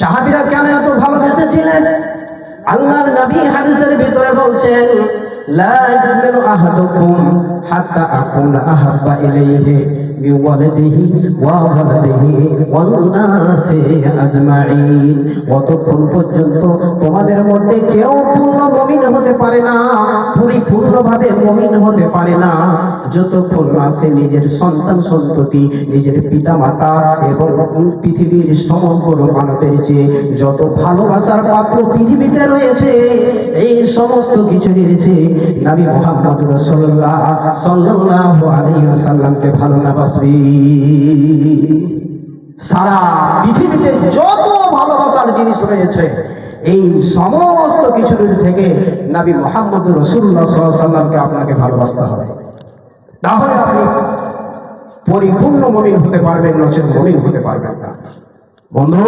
সাহাবিরা কেন এত ভালোবেসেছিলেন? আল্লাহর নবী হাদিসের ভিতরে বলছেন, লা ইউমিনু আহাদুকুম হাত্তা আকুনা আহাব্বা ইলাইহি। পর্যন্ত তোমাদের মধ্যে কেউ পূর্ণ হতে পারে না, পরিপূর্ণভাবে হতে পারে না। যতক্ষণ নিজের সন্তান সন্ততি, নিজের পিতা মাতা এবং পৃথিবীর সমগ্র মানবের যে যত ভালোবাসার পাত্র পৃথিবীতে রয়েছে, এই সমস্ত কিছু রয়েছে নবী মোহাম্মদ রসুল্লাহ সাল্লাল্লাহু আলাইহি ওয়াসাল্লামকে ভালো না সারা পৃথিবীতে যত ভালোবাসার জিনিস রয়েছে, এই সমস্ত কিছুর থেকে নবী মোহাম্মদ আপনাকে ভালোবাসতে হবে। তাহলে আপনি পরিপূর্ণ মমিন হতে পারবেন, নচেত মমিন হতে পারবেন না। বন্ধু,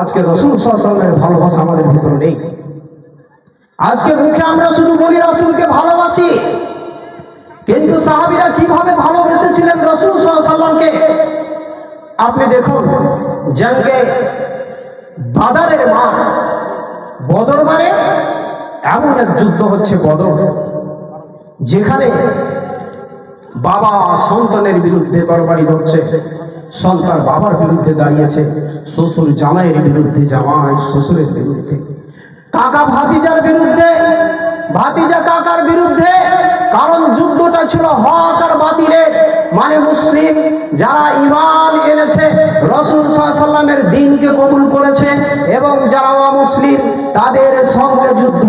আজকে রসুল সাল্লামের ভালোবাসা আমাদের ভিতরে নেই। আজকে মুখে আমরা শুধু বলি, রসুলকে ভালোবাসি। কিন্তু সাহাবিরা কীভাবে ভালোবেসেছিলেন রসুল সাল্লামকে আপনি দেখুন জঙ্গে বাদারের মা, বদর মানে এমন এক যুদ্ধ হচ্ছে বদর, যেখানে বাবা সন্তানের বিরুদ্ধে তরবারি ধরছে, সন্তান বাবার বিরুদ্ধে দাঁড়িয়েছে, শ্বশুর জামাইয়ের বিরুদ্ধে জামাই, শ্বশুরের বিরুদ্ধে। কাকা ভাতিজার বিরুদ্ধে ভাতিজা কাকার বিরুদ্ধে, কারণ যুদ্ধটা ছিল হক আর বাতিলের। মানে মুসলিম যারা ইমান এনেছে, রসুল সাল্লামের দিনকে কবুল করেছে এবং যারা অমুসলিম, তাদের সঙ্গে যুদ্ধ।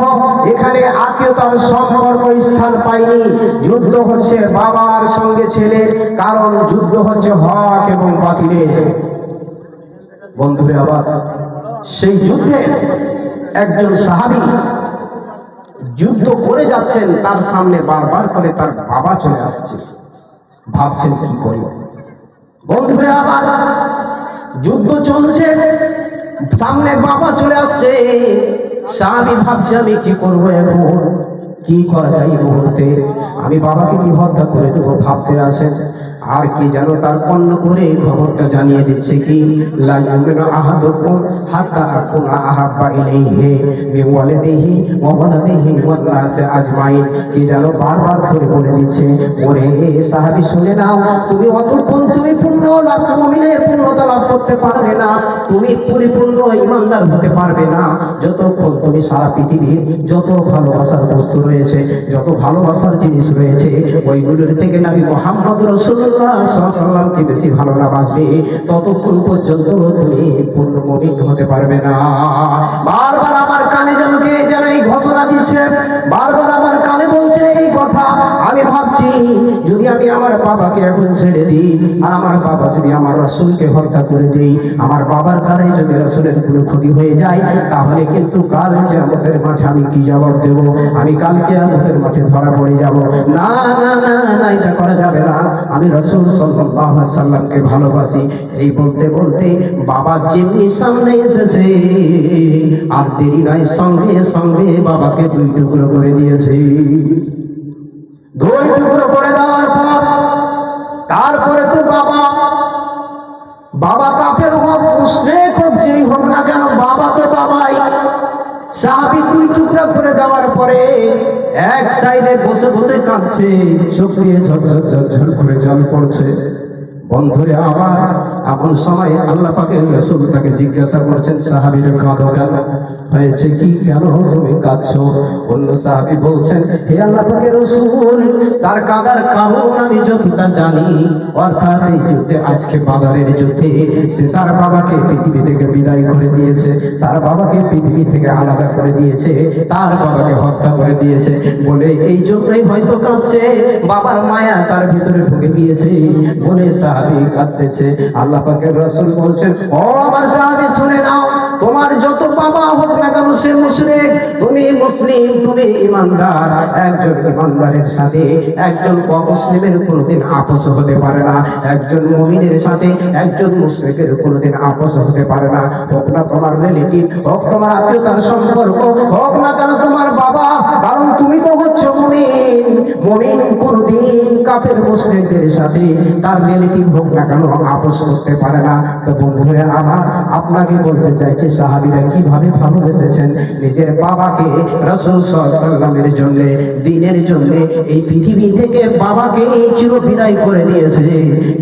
এখানে আত্মীয়তার সম্পর্ক স্থান পায়নি। যুদ্ধ হচ্ছে বাবার সঙ্গে ছেলের, কারণ যুদ্ধ হচ্ছে হক এবং বাতিলের। বন্ধুরে, আবার সেই যুদ্ধে একজন সাহাবী যুদ্ধ করে যাচ্ছেন, তার সামনে বারবার করে তার বাবা চলে আসছে। ভাবছেন কি করি বন্ধুরা, আবার যুদ্ধ চলছে, সামনে বাবা চলে আসছে। স্বামী ভাবছে, আমি কি করব এখন? কি করা যায় এই মুহূর্তে? আমি বাবাকে কি হত্যা করে দেবো? ভাবতে আসেন। আর কি যেন তার পণ্য করে খবরটা জানিয়ে দিচ্ছে কি? পূর্ণতা লাভ করতে পারবে না। তুমি পরিপূর্ণ হতে পারবে না। যতক্ষণ তুমি সারা পৃথিবীর যত ভালোবাসার বস্তু রয়েছে, যত ভালোবাসার জিনিস রয়েছে, ওইগুলোর থেকে নবী মোহাম্মদ রসুল্লাহ সাল্লামকে বেশি ভালো না বাসবে ততক্ষণ পর্যন্ত তুমি পূর্ণ মমিন হতে পারবে না। বারবার আমার কানে যেন কে যেন এই ঘোষণা দিচ্ছে, বারবার আমার কানে বলছে ভাবছি, যদি আমি আমার বাবাকে এখন ছেড়ে দিই, আর আমার বাবা যদি আমার রসুলকে হত্যা করে দিই আমার বাবার দ্বারাই যদি রসুলের কোনো ক্ষতি হয়ে যায়, তাহলে কিন্তু কাল আমাদের মাঠে আমি কি জবাব দেব? আমি কালকে আমাদের মাঠে ধরা পড়ে যাব। না না না না, এটা করা যাবে না। আমি রসুল আলাইহি সাল্লামকে ভালোবাসি। এই বলতে বলতে বাবা যেমনি সামনে এসেছে, আর দেরি নাই, সঙ্গে সঙ্গে বাবাকে দুই টুকরো করে দিয়েছে। দুই টুকরো করে দেওয়ার পর, তারপরে তো বাবা বাবা কাপের হোক মুশরিক হোক, যেই হোক না কেন, বাবা তো বাবাই। সাহাবি দুই টুকরা করে দেওয়ার পরে এক সাইডে বসে বসে কাঁদছে, চোখ দিয়ে ঝরঝর ঝরঝর করে জল পড়ছে। বন্ধুরে আবার এমন সময় আল্লাহ পাকের রসুল তাকে জিজ্ঞাসা করছেন সাহাবির কাঁদো কেন? হয়েছে কি কেন? তুমি কাঁদছো। অন্য সাহাবি বলছেন, হে আল্লাহ পাকের রসুল, তার কাদার কারণ আমি যতটা জানি, অর্থাৎ এই যুদ্ধে, আজকে বাজারের যুদ্ধে, সে তার বাবাকে পৃথিবী থেকে বিদায় করে দিয়েছে, তার বাবাকে পৃথিবী থেকে আলাদা করে দিয়েছে, তার বাবাকে হত্যা করে দিয়েছে। বলে, এই জন্যই হয়তো কাঁদছে, বাবার মায়া তার ভিতরে ঢুকে গিয়েছে। বলে সাহাবি কাঁদতেছে। আল্লাহ পাকের রসুল বলছেন, ও আমার সাহাবি, শুনে নাও। তোমার যত বাবা হোক না কেন সে মুশরিক, তুমি মুসলিম, তুমি ইমানদার, একজন ইমানদারের সাথে, একজন অমুসলিমের কোনোদিন আপোষ হতে পারে না, একজন মুমিনের সাথে, একজন মুশরিকের কোনোদিন আপোষ হতে পারে না। হোক না তোমার রিলেটিভ হোক তোমার আত্মীয়তার সম্পর্ক, হোক না কেন তোমার বাবা, কারণ তুমি তো হচ্ছ মুমিন। মমিন কোনোদিন কাফের মুসলিমদের সাথে তার রিলেটিভ হোক না কেন আপোষ করতে পারে না। তো বন্ধুরা, আমার, আপনাকে বলতে চাইছি সাহাবিরা কীভাবে ভালোবেসেছেন নিজের বাবাকে রসুল সাল্লামের জন্য, দিনের জন্য, এই পৃথিবী থেকে বাবাকে এই চির বিদায় করে দিয়েছে।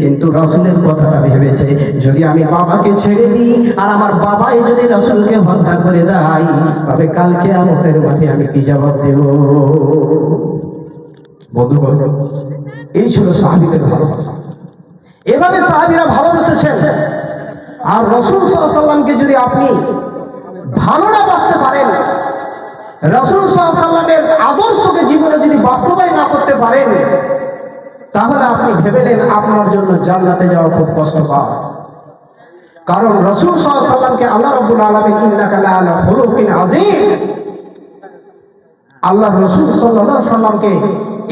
কিন্তু রসুলের কথাটা ভেবেছে, যদি আমি বাবাকে ছেড়ে দিই আর আমার বাবাই যদি রসুলকে হত্যা করে দেয়, তবে কালকে আমাদের মাঠে আমি কি জবাব দেব? বন্ধুগণ, এই ছিল সাহাবিদের ভালোবাসা। এভাবে সাহাবিরা ভালোবেসেছেন। আর রসুল সাল্লামকে যদি আপনি ভালো না বাঁচতে পারেন, রসুল সাল্লামের আদর্শকে জীবনে যদি বাস্তবায়ন না করতে পারেন, তাহলে আপনি ভেবেলেন আপনার জন্য জান্নাতে যাওয়া খুব কষ্টকর। কারণ রসুল সাল্লামকে আল্লাহ রবুল আলমিন হলুকিন আজিম আল্লাহ রসুল সাল্লাহ সাল্লামকে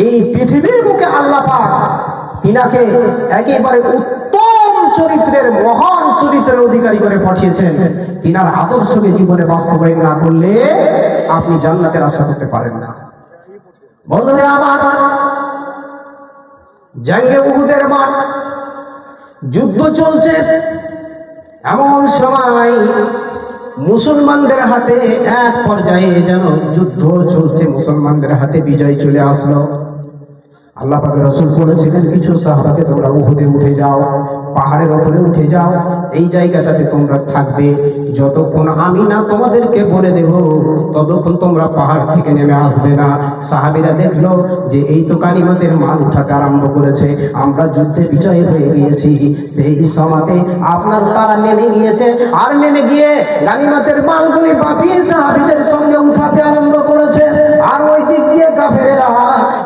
এই পৃথিবীর বুকে আল্লাহ পাক তিনাকে একেবারে উত্তম চরিত্রের মহান চরিত্রের অধিকারী করে পাঠিয়েছেন। তিনার আদর্শকে জীবনে বাস্তবায়ন না করলে আপনি জান্নাতের আশা করতে পারেন না। বন্ধুরা আমার, জাঙ্গে উহুদের মাঠ, যুদ্ধ চলছে এমন সময় মুসলমানদের হাতে এক পর্যায়ে যেন যুদ্ধ চলছে, মুসলমানদের হাতে বিজয় চলে আসলো। আল্লাহ পাকে রসুল বলেছিলেন, কিছু সাহাবাকে তোমরা উহুদে উঠে যাও। পাহাড়ের ওপরে উঠে যাও। এই জায়গাটাতে তোমরা থাকবে। যতক্ষণ আমি না তোমাদেরকে বলে দেব, ততক্ষণ তোমরা পাহাড় থেকে নেমে আসবে না। সাহাবিরা দেখল যে এই তো কানিমতের মাল উঠাতে আরম্ভ করেছে। আমরা যুদ্ধে বিজয় হয়ে গিয়েছি। সেই সমাতে আপনার তারা নেমে গিয়েছে। আর নেমে গিয়ে গানিমতের মালগুলি বাপিয়ে সাহাবিদের সঙ্গে উঠাতে আরম্ভ করেছে। আর ওই দিক দিয়ে কাফেরেরা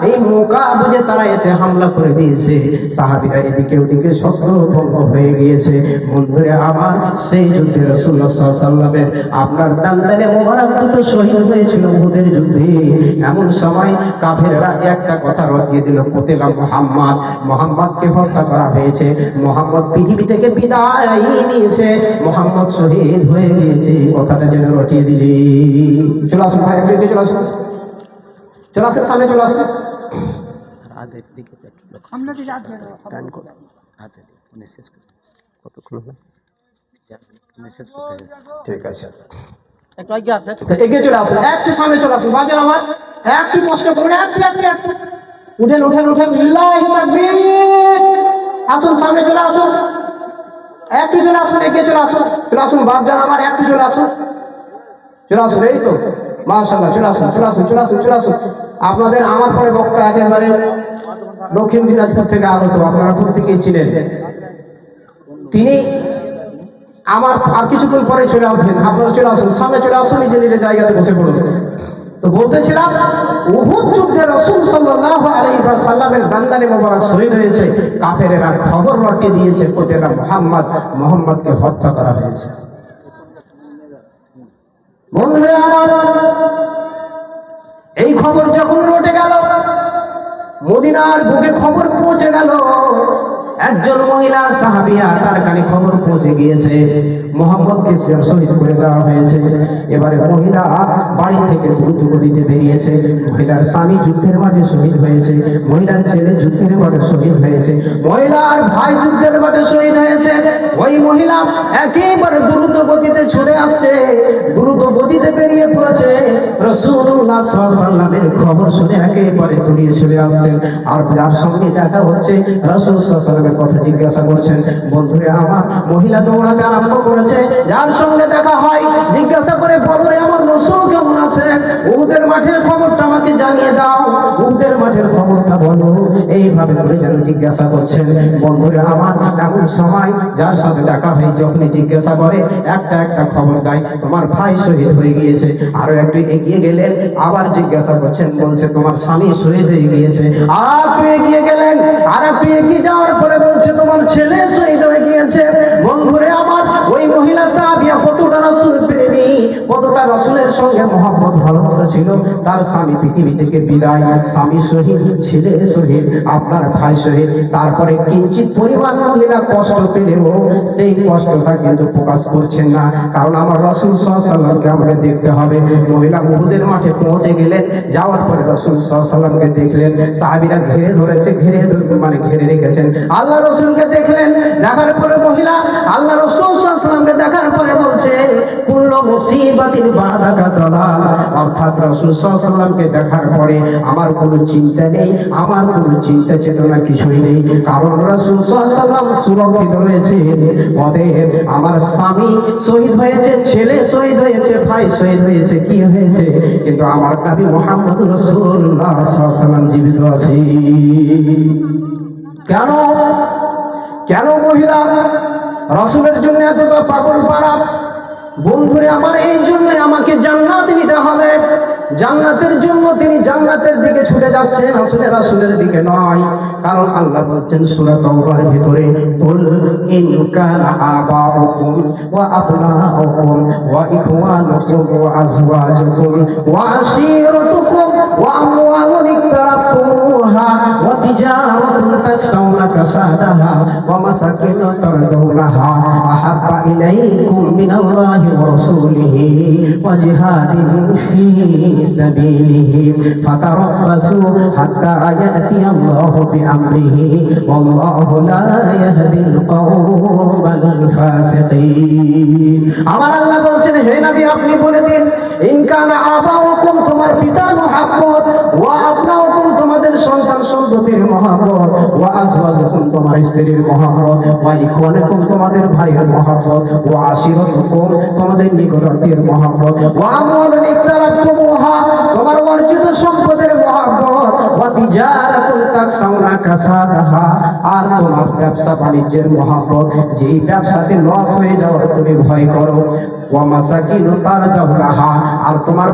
এই মোকা বুঝে তারা এসে হামলা করে দিয়েছে। সাহাবিরা এদিকে ওদিকে শত্রু ভঙ্গ হয়ে গিয়েছে। বন্ধুরে আমার সেই যুদ্ধে রসুল্লাহ সাল্লামের আপনার দান্দানে মোবারক দুটো শহীদ হয়েছিল উহুদের যুদ্ধে। এমন সময় কাফেরেরা একটা কথা রটিয়ে দিল কোতেলা মোহাম্মদ মোহাম্মদকে হত্যা করা হয়েছে। মোহাম্মদ পৃথিবী থেকে বিদায় নিয়েছে। মোহাম্মদ শহীদ হয়ে গিয়েছে। কথাটা যেন রটিয়ে দিলি। চলে আসুন ভাই একদিকে চলে আসুন। চলে আসেন সামনে চলে আসুন। আগের দিকে আমরা মেসেজ কতক্ষণ হলো মেসেজ ঠিক আছে। একটু আগে আছে। এগিয়ে চলে আসুন একটু সামনে চলে আসুন বাজেন আমার। একটু কষ্ট করুন একটু একটু একটু। উঠেন উঠেন উঠেন। লিল্লাহি তাকবীর আসুন সামনে চলে আসুন। একটু চলে আসুন এগিয়ে চলে আসুন। চলে আসুন বাপজান আমার একটু চলে আসুন। চলে আসুন এই তো। মাশাআল্লাহ চলে আসুন চলে আসুন চলে আসুন চলে আসুন। আপনাদের আমার পরে বক্তা একেবারে দক্ষিণ দিনাজপুর থেকে আগত আপনারা প্রত্যেকেই ছিলেন। তিনি আমার আর কিছুক্ষণ পরে চলে আসবেন। আপনারা চলে আসুন, সামনে চলে আসুন, নিজের নিজের জায়গাতে বসে পড়ুন। তো বলতেছিলাম, উহুদ যুদ্ধে রসুল সাল্লাল্লাহু আলাইহি ওয়াসাল্লামের দান্দানে মোবারক শহীদ হয়েছে। কাফেরেরা খবর রটিয়ে দিয়েছে কোতেরা মোহাম্মদ, মোহাম্মদকে হত্যা করা হয়েছে। বন্ধুরা, এই খবর যখন রটে গেল, মদিনার বুকে খবর পৌঁছে গেল একজন মহিলা সাহাবিয়া তার কানে খবর পৌঁছে গিয়েছে। মোহাম্মদকে শহীদ করে দেওয়া হয়েছে। এবারে মহিলা বাড়ি থেকে দ্রুত গতিতে বেরিয়েছে। মহিলার স্বামী যুদ্ধের মাঠে শহীদ হয়েছে। মহিলার ছেলে যুদ্ধের মাঠে শহীদ হয়েছে। মহিলার ভাই যুদ্ধের মাঠে শহীদ হয়েছে। ওই মহিলা একেবারে দ্রুত গতিতে ছুটে আসছে। দ্রুত গতিতে বেরিয়ে পড়েছে। সাল্লামের খবর শুনে একেবারে দৌড়িয়ে চলে আসছেন। আর যার সঙ্গে দেখা হচ্ছে রসুল কথা জিজ্ঞাসা করছেন, বন্ধুরা, আমার মহিলা দৌড়াতে আরম্ভ করেছে যার সঙ্গে দেখা হয়, জিজ্ঞাসা করে বলো আমার রসুল কেমন আছে? উহুদের মাঠের খবরটা আমাকে জানিয়ে দাও। উহুদের মাঠের খবরটা বলো। এইভাবে করে যেন জিজ্ঞাসা করছেন বন্ধুরে, আমার এমন সময় যার সাথে দেখা হয়, যখনই জিজ্ঞাসা করে, একটা একটা খবর দেয়। তোমার ভাই শহীদ হয়ে গিয়েছে। আরও একটু এগিয়ে গেলেন, আবার জিজ্ঞাসা করছেন, বলছে, তোমার স্বামী শহীদ হয়ে গিয়েছে। আর একটু এগিয়ে গেলেন, আর একটু এগিয়ে যাওয়ার পরে বলছে, তোমার ছেলে শহীদ হয়ে গিয়েছে। বন্ধুরে সাহাবিয়া কতটা রসুল সঙ্গে মহব্বত, ভালোবাসা ছিল? তার স্বামী পৃথিবী থেকে বিদায় স্বামী শহীদ, ছেলে শহীদ, আপনার ভাই শহীদ। তারপরে কিঞ্চিত পরিমাণ মহিলা কষ্ট পেলেও সেই কষ্টটা কিন্তু প্রকাশ করছেন না। কারণ আমার রসুল সাল্লামকে আমাকে দেখতে হবে। মহিলা বহুদের মাঠে পৌঁছে গেলেন। যাওয়ার পরে রসুল সাল্লামকে দেখলেন। সাহাবিরা ঘিরে ধরেছে, ঘিরে মানে ঘিরে রেখেছেন। আল্লাহ রসুলকে দেখলেন, দেখার পরে মহিলা আল্লাহ রসুল সাল্লামকে দেখার পরে বলছে মুসিবাতির অর্থাৎ রসুল সাল্লামকে দেখার পরে আমার কোনো চিন্তা নেই, আমার কোনো চিন্তা চেতনা কিছুই নেই। কারণ রসুল সাল্লাম সুরক্ষিত রয়েছে আমার স্বামী শহীদ হয়েছে, ছেলে শহীদ হয়েছে, ভাই শহীদ হয়েছে, কি হয়েছে? কিন্তু আমার নবী মোহাম্মদ রসুল্লাহ সাল্লাম জীবিত আছে। কেন? কেন মহিলা? রসুলের জন্য এতটা পাগল পাড়া বন্ধুরে, আমার এই জন্য আমাকে জান্নাত নিতে হবে। জান্নাতের জন্য তিনি জান্নাতের দিকে ছুটে যাচ্ছেন, আসলে রাসূলের দিকে নয়। কারণ আল্লাহ বলছেন, সূরা তাওবার ভিতরে, কুল ইন কানা আবাউকুম ওয়া আবনাউকুম ওয়া ইখওয়ানুকুম ওয়া আজওয়াজুকুম ওয়া আশীরাতুকুম ওয়া আমওয়ালুন ইকতারাফতুমুহা ওয়া তিজারাতুন তাকসাউনা কাসাদাহা ওয়া মাসাকিন তারজাউনাহা। মিনাল্লাহি ওয়া রাসূলিহি ওয়া জিহাদিন ফি সাবিলিহি ফাতারাব্বাসু হাত্তা ইয়াতি আল্লাহু বিআমরিহি ওয়াল্লাহু লা ইয়াহদিল কওমাল ফাসিকিন আমার আল্লাহ বলছেন, হে নবী, আপনি বলে দিন, ইন কানা আবাউকুম, তোমার আবনাউকুম তোমাদের সন্তান সন্ততির মহব্বত, ওয়া আজওয়াজুকুম তোমার স্ত্রীর মহব্বত, ওয়া ইখওয়ানুকুম তোমাদের ভাইয়ের মহব্বত, ওয়া আশিরাতুকুম তোমাদের নিকটাত্মীয়ের মহব্বত, ওয়া আমওয়ালুন ইকতারাফতুমুহা তোমার অর্জিত সম্পদের মহব্বত, ওয়া তিজারাতুন তাকসাউনা কাসাদাহা আর তোমার ব্যবসা বাণিজ্যের মহব্বত। যেই ব্যবসাতে লস হয়ে যাওয়ার তুমি ভয় করো ওয়া মাসাকিনু তারজাউনাহা আর তোমার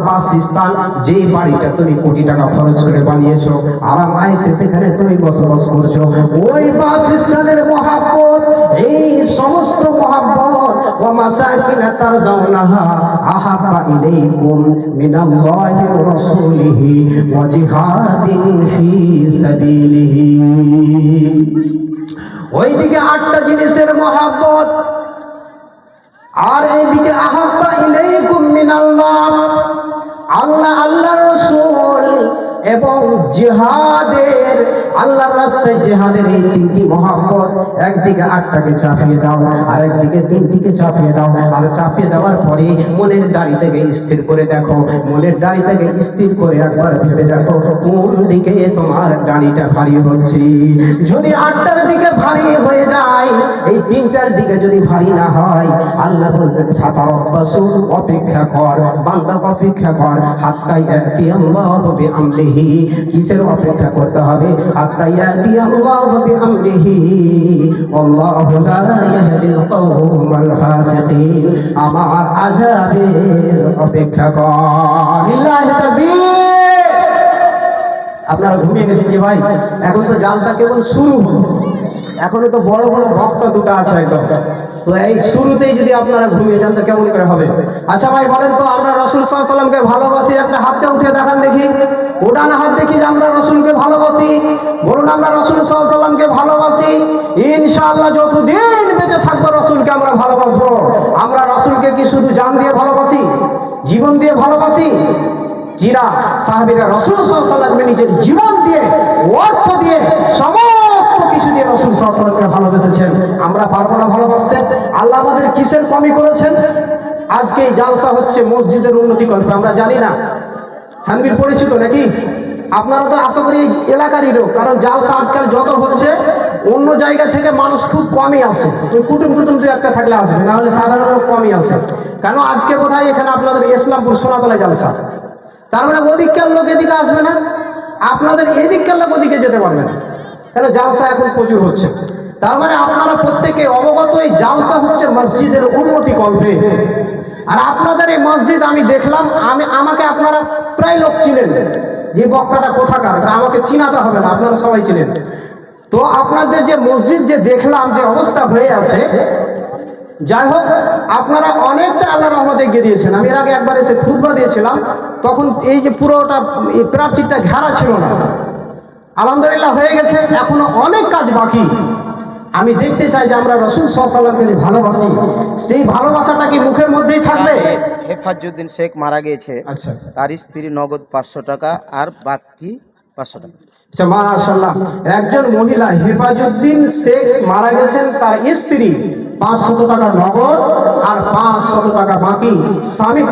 বাড়িটা তুমি কোটি টাকা খরচ করে আরাম আইসে সেখানে তুমি বসবাস করছ। ওই এই সমস্ত ফি সাবিলিহি। ওইদিকে আটটা জিনিসের মহাব্বত আর এইদিকে আহাব্বা ইলাইকুম মিনাল্লাহ। আল্লাহ আল্লাহ রসুল এবং জিহাদের, আল্লাহর রাস্তায় জিহাদের এই তিনটি মহাব্বত একদিকে আটটাকে চাপিয়ে দাও আর একদিকে তিনটিকে চাপিয়ে দাও। আর চাপিয়ে দেওয়ার পরে মনের দাড়িটাকে স্থির করে দেখো মনের দাড়িটাকে স্থির করে একবার ভেবে দেখো, কোন দিকে তোমার দাড়িটা ভারী হচ্ছে। যদি আটটার দিকে ভারী হয়ে যায় তিনটার দিকে যদি ভারী না হয়, আল্লাহ বলতেন ফাতা অভ্যাসু অপেক্ষা কর, বান্দা অপেক্ষা কর, হাত্তাই একটি আল্লাহ হবে আমলিহি কিসের অপেক্ষা করতে হবে? হাত্তাই একটি আল্লাহ হবে আমলিহি আল্লাহু আমার আযাবের অপেক্ষা কর। লিল্লাহি আপনারা ঘুমিয়ে গেছেন যে ভাই? এখন তো জালসা কেবল শুরু। হলো এখনও তো বড় বড় ভক্ত দুটো আছে একদম। তো এই শুরুতেই যদি আপনারা ঘুমিয়ে যান, তো কেমন করে হবে? আচ্ছা ভাই, বলেন তো, আমরা রসুল সাল্লামকে ভালোবাসি, একটা হাতটা উঠে দেখান দেখি। ওটা না হাত দেখি যে আমরা রসুলকে ভালোবাসি। বলুন, আমরা রসুল সাল্লামকে ভালোবাসি। ইনশাআল্লাহ যতদিন বেঁচে থাকব রসুলকে আমরা ভালোবাসবো। আমরা রসুলকে কি শুধু জান দিয়ে ভালোবাসি? জীবন দিয়ে ভালোবাসি? জিরা সাহাবিরা রসুল সাল্লামকে নিজের জীবন দিয়ে, অর্থ দিয়ে রসুল সাল্লামকে ভালোবেসেছেন। আমরা পারব না ভালোবাসতে। আল্লাহ আমাদের কিসের কমি করেছেন? আজকে এই জালসা হচ্ছে মসজিদের উন্নতি করবে, আমরা জানি না। হানবির পরিচিত নাকি? আপনারা তো আশা করি এলাকারই লোক, কারণ জালসা আজকাল যত হচ্ছে, অন্য জায়গা থেকে মানুষ খুব কমই আসে। কুটুম কুটুম দু একটা থাকলে আসবে, না হলে সাধারণ লোক কমই আসে। কেন আজকে বোধহয় এখানে আপনাদের ইসলামপুর সোনাতলা জালসা। তার মানে ওদিককার লোক এদিকে আসবে না। আপনাদের এদিককার লোক ওদিকে যেতে পারবে না। কেন জালসা এখন প্রচুর হচ্ছে। তার মানে আপনারা প্রত্যেকে অবগত এই জালসা হচ্ছে মসজিদের উন্নতি কল্পে। আর আপনাদের এই মসজিদ আমি দেখলাম, আমি, আমাকে আপনারা প্রায় লোক চিনেন। যে বক্তাটা কোথাকার আমাকে চিনাতে হবে না, আপনারা সবাই চিনেন। তো আপনাদের যে মসজিদ যে দেখলাম, যে অবস্থা হয়ে আছে, যাই হোক, আপনারা অনেকটা আল্লাহ রহমতে এগিয়ে দিয়েছেন। আমি এর আগে একবার এসে খুতবা দিয়েছিলাম, তখন এই যে পুরোটা প্রার্থীটা ঘেরা ছিল না। আলহামদুলিল্লাহ হয়ে গেছে এখনও অনেক কাজ বাকি। আমি দেখতে চাই যে আমরা রসুল সাল্লামকে যে ভালোবাসি সেই ভালোবাসাটা কি মুখের মধ্যেই থাকবে? হেফাজুদ্দিন শেখ মারা গিয়েছে আচ্ছা। তার স্ত্রী নগদ পাঁচশো টাকা আর বাকি পাঁচশো টাকা। আচ্ছা মাশাল্লাহ একজন মহিলা হেফাজুদ্দিন শেখ মারা গেছেন তার স্ত্রী পাঁচশত টাকা নগদ আর পাঁচশত টাকা বাকি। স্বামী